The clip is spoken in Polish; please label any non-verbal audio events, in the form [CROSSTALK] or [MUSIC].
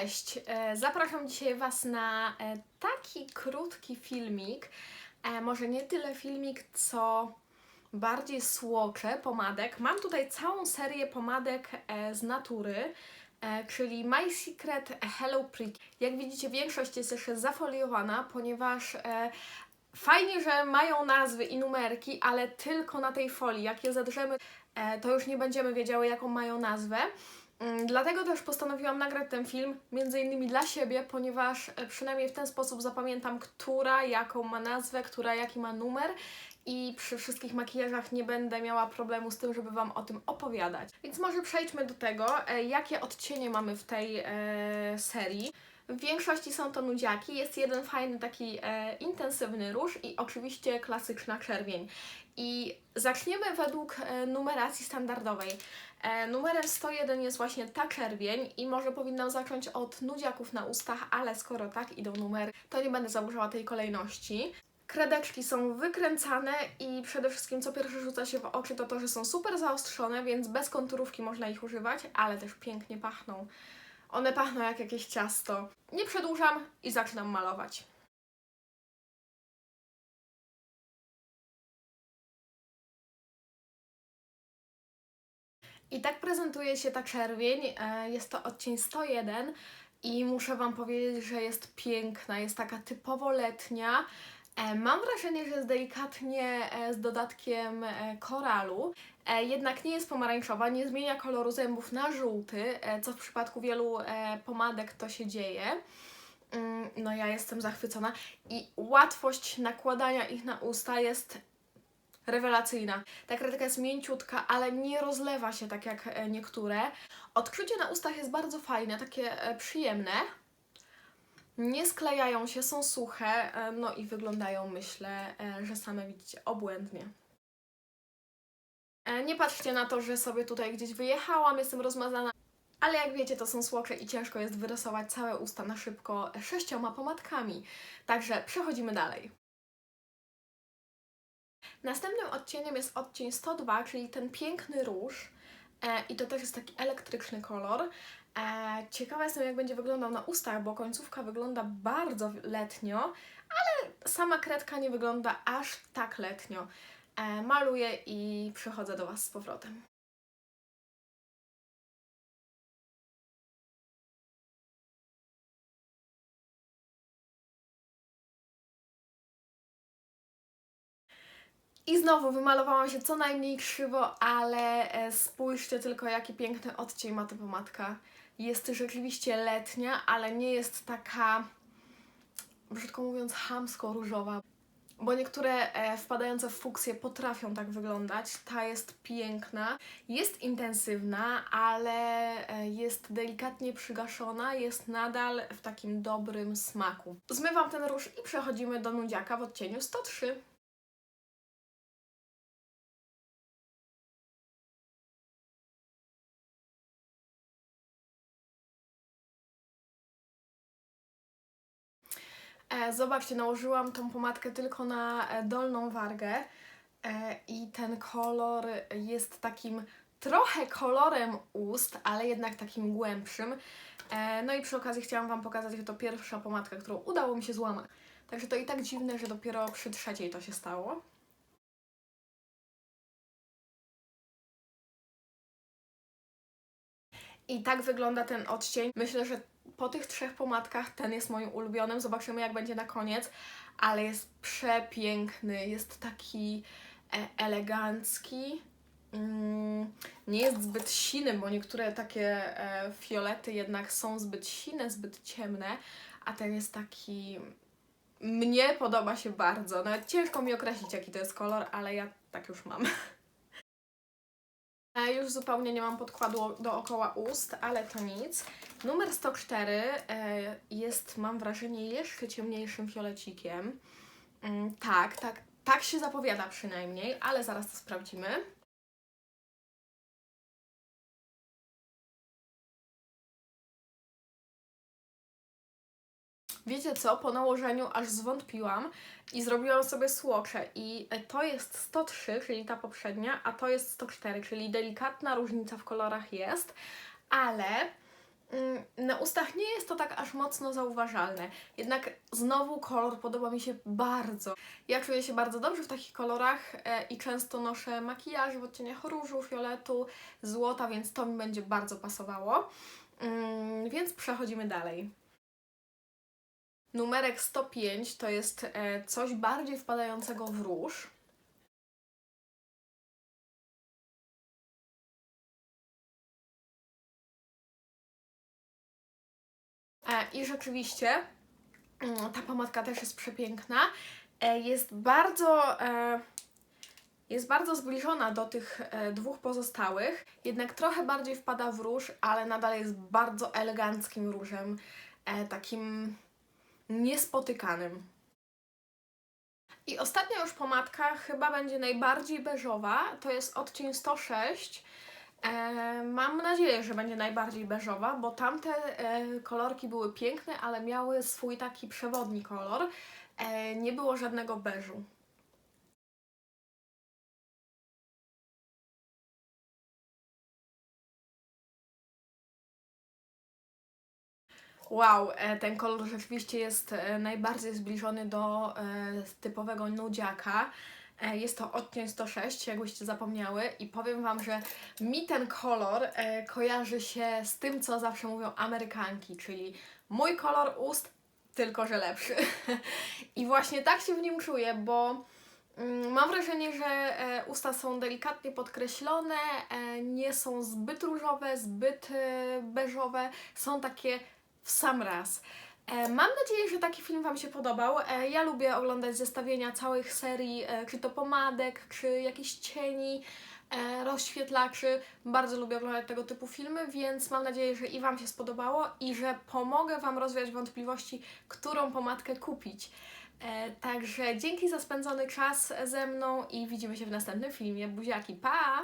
Cześć! E, Zapraszam dzisiaj Was na e, taki krótki filmik. E, Może nie tyle filmik, co bardziej słocze pomadek. Mam tutaj całą serię pomadek z natury, czyli My Secret Hello Pretty. Jak widzicie, większość jest jeszcze zafoliowana, ponieważ fajnie, że mają nazwy i numerki, ale tylko na tej folii. Jak je zadrzemy, to już nie będziemy wiedziały, jaką mają nazwę. Mm, Dlatego też postanowiłam nagrać ten film, między innymi dla siebie, ponieważ e, przynajmniej w ten sposób zapamiętam, która jaką ma nazwę, która jaki ma numer i przy wszystkich makijażach nie będę miała problemu z tym, żeby Wam o tym opowiadać. Więc może przejdźmy do tego, e, jakie odcienie mamy w tej e, serii. W większości są to nudziaki, jest jeden fajny taki e, intensywny róż i oczywiście klasyczna czerwień. I zaczniemy według e, numeracji standardowej. E, numerem 101 jest właśnie ta czerwień i może powinnam zacząć od nudziaków na ustach, ale skoro tak idą numery, to nie będę zaburzała tej kolejności. Kredeczki są wykręcane i przede wszystkim co pierwsze rzuca się w oczy to to, że są super zaostrzone, więc bez konturówki można ich używać, ale też pięknie pachną. One pachną jak jakieś ciasto. Nie przedłużam i zaczynam malować. I tak prezentuje się ta czerwień. E, Jest to odcień 101 i muszę Wam powiedzieć, że jest piękna, jest taka typowo letnia. E, Mam wrażenie, że jest delikatnie e, z dodatkiem e, koralu, jednak nie jest pomarańczowa, nie zmienia koloru zębów na żółty, co w przypadku wielu pomadek to się dzieje. Mm, No ja jestem zachwycona i łatwość nakładania ich na usta jest rewelacyjna. Ta kredka jest mięciutka, ale nie rozlewa się tak jak niektóre. Odczucie na ustach jest bardzo fajne, takie przyjemne. Nie sklejają się, są suche, e, no i wyglądają, myślę, e, że same widzicie obłędnie. E, Nie patrzcie na to, że sobie tutaj gdzieś wyjechałam, jestem rozmazana. Ale jak wiecie, to są słocze i ciężko jest wyrysować całe usta na szybko sześcioma pomadkami. Także przechodzimy dalej. Następnym odcieniem jest odcień 102, czyli ten piękny róż. E, I to też jest taki elektryczny kolor. E, ciekawa jestem, jak będzie wyglądał na ustach, bo końcówka wygląda bardzo letnio, ale sama kredka nie wygląda aż tak letnio. E, maluję i przychodzę do Was z powrotem. I znowu wymalowałam się co najmniej krzywo, ale e, spójrzcie tylko, jaki piękny odcień ma ta pomadka. Jest rzeczywiście letnia, ale nie jest taka, brzydko mówiąc, chamsko-różowa. Bo niektóre e, wpadające w fuksję potrafią tak wyglądać. Ta jest piękna, jest intensywna, ale e, jest delikatnie przygaszona, jest nadal w takim dobrym smaku. Zmywam ten róż i przechodzimy do nudziaka w odcieniu 103. Zobaczcie, nałożyłam tą pomadkę tylko na e, dolną wargę e, i ten kolor jest takim trochę kolorem ust, ale jednak takim głębszym. E, No i przy okazji chciałam Wam pokazać, że to pierwsza pomadka, którą udało mi się złamać. Także to i tak dziwne, że dopiero przy trzeciej to się stało. I tak wygląda ten odcień. Myślę, że po tych trzech pomadkach ten jest moim ulubionym. Zobaczymy, jak będzie na koniec, ale jest przepiękny. Jest taki e, elegancki. Mm, nie jest zbyt siny, bo niektóre takie e, fiolety jednak są zbyt sine, zbyt ciemne, a ten jest taki. Mnie podoba się bardzo. Nawet ciężko mi określić, jaki to jest kolor, ale ja tak już mam. [LAUGHS] Już zupełnie nie mam podkładu dookoła ust, ale to nic. Numer 104 e, jest, mam wrażenie, jeszcze ciemniejszym fiolecikiem. Mm, Tak, tak, tak się zapowiada przynajmniej, ale zaraz to sprawdzimy. Wiecie co? Po nałożeniu aż zwątpiłam i zrobiłam sobie słocze i e, to jest 103, czyli ta poprzednia, a to jest 104, czyli delikatna różnica w kolorach jest, ale Na ustach nie jest to tak aż mocno zauważalne, jednak znowu kolor podoba mi się bardzo. Ja czuję się bardzo dobrze w takich kolorach e, i często noszę makijaż w odcieniach różu, fioletu, złota, więc to mi będzie bardzo pasowało. Mm, więc przechodzimy dalej. Numerek 105 to jest e, coś bardziej wpadającego w róż. I rzeczywiście mm, ta pomadka też jest przepiękna. E, Jest bardzo, e, jest bardzo zbliżona do tych e, dwóch pozostałych, jednak trochę bardziej wpada w róż, ale nadal jest bardzo eleganckim różem, e, takim niespotykanym. I ostatnia już pomadka chyba będzie najbardziej beżowa, to jest odcień 106. E, mam nadzieję, że będzie najbardziej beżowa, bo tamte e, kolorki były piękne, ale miały swój taki przewodni kolor. E, nie było żadnego beżu. Wow, e, ten kolor rzeczywiście jest e, najbardziej zbliżony do e, typowego nudziaka. E, Jest to odcień 106, jakbyście zapomniały, i powiem Wam, że mi ten kolor e, kojarzy się z tym, co zawsze mówią Amerykanki, czyli mój kolor ust, tylko że lepszy. [LAUGHS] I właśnie tak się w nim czuję, bo mm, mam wrażenie, że e, usta są delikatnie podkreślone, nie są zbyt różowe, zbyt beżowe, są takie w sam raz. E, Mam nadzieję, że taki film Wam się podobał. E, Ja lubię oglądać zestawienia całych serii, e, czy to pomadek, czy jakichś cieni, rozświetlaczy. Bardzo lubię oglądać tego typu filmy, więc mam nadzieję, że i Wam się spodobało i że pomogę Wam rozwiać wątpliwości, którą pomadkę kupić. Także dzięki za spędzony czas ze mną i widzimy się w następnym filmie. Buziaki, pa!